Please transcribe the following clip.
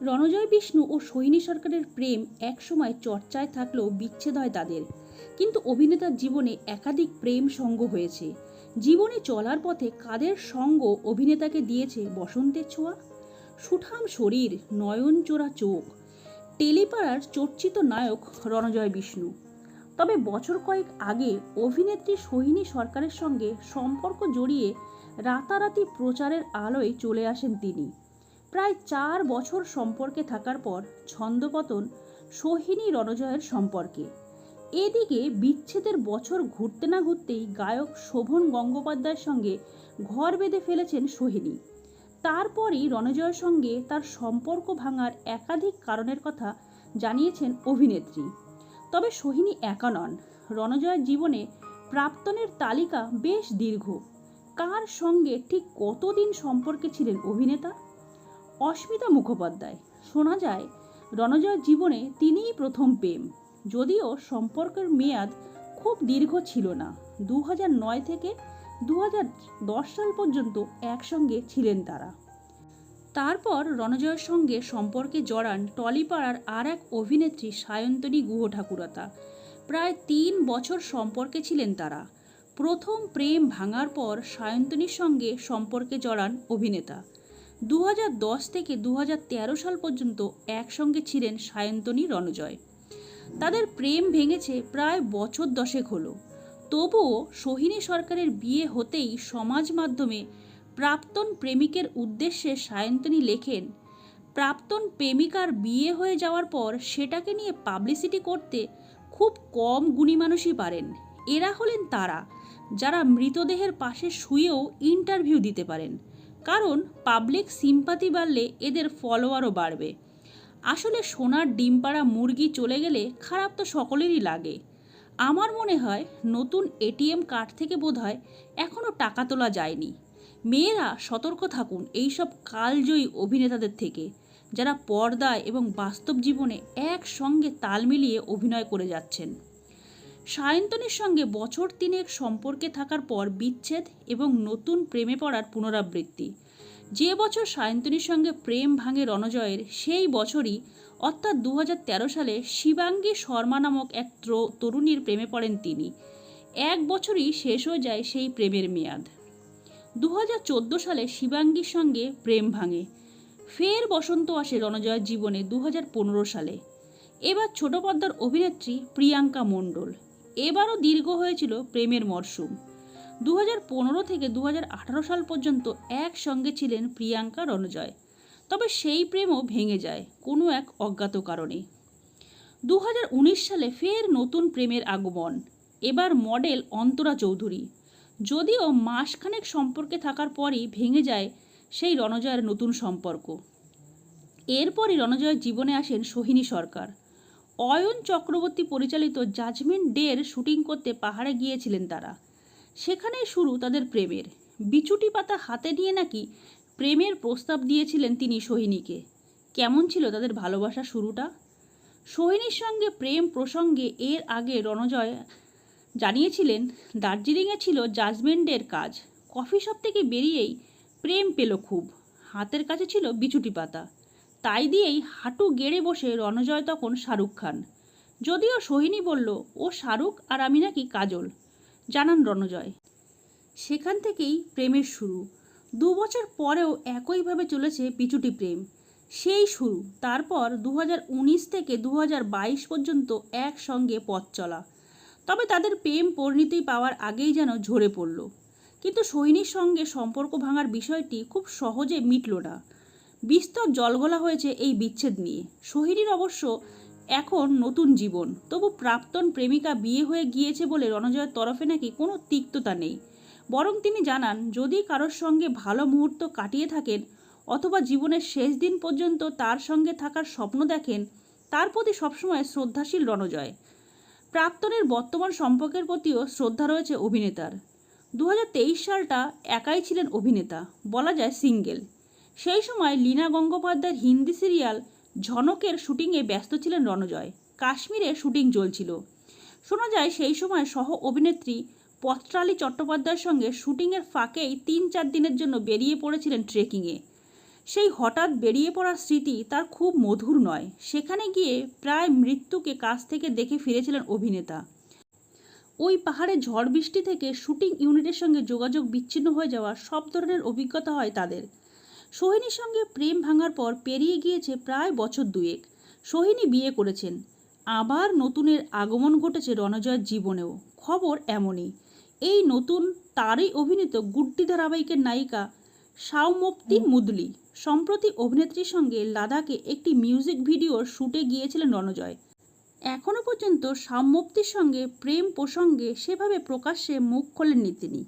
রণজয় বিষ্ণু ও সৈনী সরকারের প্রেম একসময় চর্চায় থাকলেও বিচ্ছেদ হয় তাদের। কিন্তু অভিনেতার জীবনে একাধিক প্রেম সঙ্গ হয়েছে। জীবনে চলার পথে কাদের সঙ্গ অভিনেতাকে দিয়েছে বসন্তের ছোঁয়া? সুঠাম শরীর নয়নচোরা চোখ। টেলিপাড়ার চর্চিত নায়ক রণজয় বিষ্ণু। তবে বছর কয়েক আগে অভিনেত্রী সোহিনী সরকারের সঙ্গে সম্পর্ক জড়িয়ে রাতারাতি প্রচারের আলোয় চলে আসেন তিনি। প্রায় চার বছর সম্পর্কে থাকার পর ছন্দপতন সোহিনী রণজয়ের সম্পর্কে। এদিকে বিচ্ছেদের বছর ঘুরতে না ঘুরতেই গায়ক শোভন গঙ্গোপাধ্যায়ের সঙ্গে ঘর বেঁধে ফেলেছেন সোহিনী। তারপরই রণজয়ের সঙ্গে তার সম্পর্ক ভাঙার একাধিক কারণের কথা জানিয়েছেন অভিনেত্রী। তবে সোহিনী একা নন। রণজয়ের জীবনে প্রাক্তনের তালিকা বেশ দীর্ঘ। কার সঙ্গে ঠিক কতদিন সম্পর্কে ছিলেন অভিনেতা? অস্মিতা মুখোপাধ্যায়। শোনা যায়, রণজয়ের জীবনে তিনিই প্রথম প্রেম। যদিও সম্পর্কের মেয়াদ খুব দীর্ঘ ছিল না। দু নয় থেকে দু হাজার দশ সাল পর্যন্ত একসঙ্গে ছিলেন তারা। তারপর রণজয়ের সঙ্গে সম্পর্কে জড়ান টলিপাড়ার আর এক অভিনেত্রী সায়ন্তনী গুহ ঠাকুরতা প্রায় তিন বছর সম্পর্কে ছিলেন তারা। প্রথম প্রেম ভাঙার পর সায়ন্তনীর সঙ্গে সম্পর্কে জড়ান অভিনেতা। দু হাজার দশ থেকে দু হাজার তেরো সাল পর্যন্ত একসঙ্গে ছিলেন সায়ন্তনী রণজয়। তাদের প্রেম ভেঙেছে প্রায় বছর দশেক হলো। তবুও সোহিনী সরকারের বিয়ে হতেই সমাজ মাধ্যমে প্রাক্তন প্রেমিকের উদ্দেশ্যে সায়ন্তনী লেখেন, প্রাক্তন প্রেমিকার বিয়ে হয়ে যাওয়ার পর সেটাকে নিয়ে পাবলিসিটি করতে খুব কম গুণী মানুষই পারেন। এরা হলেন তারা, যারা মৃতদেহের পাশে শুয়েও ইন্টারভিউ দিতে পারেন। কারণ পাবলিক সিম্পাতি বাড়লে এদের ফলোয়ারও বাড়বে। আসলে সোনার ডিম পাড়া মুরগি চলে গেলে খারাপ তো সকলেরই লাগে। আমার মনে হয় নতুন এটিএম কার্ড থেকে বোধহয় এখনও টাকা তোলা যায়নি। মেয়েরা সতর্ক থাকুন এইসব কালজয়ী অভিনেতাদের থেকে, যারা পর্দায় এবং বাস্তব জীবনে একসঙ্গে তাল মিলিয়ে অভিনয় করে যাচ্ছেন। সায়ন্তনীর সঙ্গে বছর তিনেক সম্পর্কে থাকার পর বিচ্ছেদ এবং নতুন প্রেমে পড়ার পুনরাবৃত্তি। যে বছর সায়ন্তনীর সঙ্গে প্রেম ভাঙে রণজয়ের, সেই বছরই অর্থাৎ দু হাজার তেরো সালে শিবাঙ্গী শর্মা নামক এক ত্র- তরুণীর প্রেমে পড়েন তিনি। এক বছরই শেষ হয়ে যায় সেই প্রেমের মেয়াদ। দু হাজার চোদ্দ সালে শিবাঙ্গীর সঙ্গে প্রেম ভাঙে। ফের বসন্ত আসে রণজয়ের জীবনে দু হাজার পনেরো সালে। এবার ছোট পর্দার অভিনেত্রী প্রিয়াঙ্কা মণ্ডল। এবারও দীর্ঘ হয়েছিল প্রেমের মরশুম। দু হাজার পনেরো থেকে দু হাজার আঠারো সাল পর্যন্ত একসঙ্গে ছিলেন প্রিয়াঙ্কা রণজয়। তবে সেই প্রেমও ভেঙে যায় কোনো এক অজ্ঞাত কারণে। দু হাজার উনিশ সালে ফের নতুন প্রেমের আগমন। এবার মডেল অন্তরা চৌধুরী। যদিও মাসখানেক সম্পর্কে থাকার পরই ভেঙে যায় সেই রণজয়ের নতুন সম্পর্ক। এরপরই রণজয়ের জীবনে আসেন সোহিনী সরকার। অয়ন চক্রবর্তী পরিচালিত জাজমেন্ট ডের শুটিং করতে পাহাড়ে গিয়েছিলেন তারা। সেখানেই শুরু তাদের প্রেমের। বিচুটি পাতা হাতে নিয়ে নাকি প্রেমের প্রস্তাব দিয়েছিলেন তিনি সোহিনীকে। কেমন ছিল তাদের ভালোবাসা শুরুটা? সোহিনীর সঙ্গে প্রেম প্রসঙ্গে এর আগে রণজয় জানিয়েছিলেন, দার্জিলিংয়ে ছিল জাজমেন্টের কাজ। কফি শপ থেকে বেরিয়েই প্রেম পেল খুব। হাতের কাছে ছিল বিচুটি পাতা। তাই দিয়েই হাঁটু গেড়ে বসে রণজয় তখন শাহরুখ খান। যদিও সোহিনী বলল, ও শাহরুখ আর আমি নাকি কাজল। জানান রণজয়। সেখান থেকেই প্রেমের শুরু। দু বছর পরেও একইভাবে চলেছে পিচুটি প্রেম। সেই শুরু। তারপর দু হাজার উনিশ থেকে দু হাজার বাইশ পর্যন্ত একসঙ্গে পথ চলা। তবে তাদের প্রেম পরিণতি পাওয়ার আগেই যেন ঝরে পড়ল। কিন্তু সোহিনীর সঙ্গে সম্পর্ক ভাঙার বিষয়টি খুব সহজে মিটল না। বিস্তর জলগোলা হয়েছে এই বিচ্ছেদ নিয়ে। সোহিনীর অবশ্য এখন নতুন জীবন। তবু প্রাক্তন প্রেমিকা বিয়ে হয়ে গিয়েছে বলে রণজয়ের তরফে নাকি কোনো তিক্ততা নেই। বরং তিনি জানান, যদি কারোর সঙ্গে ভালো মুহূর্ত কাটিয়ে থাকেন অথবা জীবনের শেষ দিন পর্যন্ত তার সঙ্গে থাকার স্বপ্ন দেখেন, তার প্রতি সবসময় শ্রদ্ধাশীল রণজয়। প্রাক্তনের বর্তমান সম্পর্কের প্রতিও শ্রদ্ধা রয়েছে অভিনেতার। দু হাজার তেইশ সালটা একাই ছিলেন অভিনেতা, বলা যায় সিঙ্গেল। সেই সময় লীনা গঙ্গোপাধ্যায়ের হিন্দি সিরিয়াল ঝনকের শুটিংয়ে ব্যস্ত ছিলেন রণজয়। কাশ্মীরে শুটিং চলছিল। শোনা যায় সেই সময় সহ অভিনেত্রী পত্রালী চট্টোপাধ্যায়ের সঙ্গে শুটিংয়ের ফাঁকেই তিন চার দিনের জন্য বেরিয়ে পড়েছিলেন ট্রেকিংয়ে। সেই হঠাৎ বেরিয়ে পড়ার স্মৃতি তার খুব মধুর নয়। সেখানে গিয়ে প্রায় মৃত্যুকে কাছ থেকে দেখে ফিরেছিলেন অভিনেতা। ওই পাহাড়ে ঝড় বৃষ্টি থেকে শুটিং ইউনিটের সঙ্গে যোগাযোগ বিচ্ছিন্ন হয়ে যাওয়া সব ধরনের অভিজ্ঞতা হয় তাদের। সোহিনীর সঙ্গে প্রেম ভাঙার পর পেরিয়ে গিয়েছে প্রায় বছর দুয়েক। সোহিনী বিয়ে করেছেন। আবার নতুনের আগমন ঘটেছে রণজয়ের জীবনেও। খবর এমনই। এই নতুন তারই অভিনীত গুড্ডি ধারাবাহিকের নায়িকা সাউমপ্তি মুদলি। সম্প্রতি অভিনেত্রীর সঙ্গে লাদাখে একটি মিউজিক ভিডিওর শুটে গিয়েছিলেন রণজয়। এখনও পর্যন্ত সাম্যপ্তির সঙ্গে প্রেম প্রসঙ্গে সেভাবে প্রকাশ্যে মুখ খোলেননি তিনি।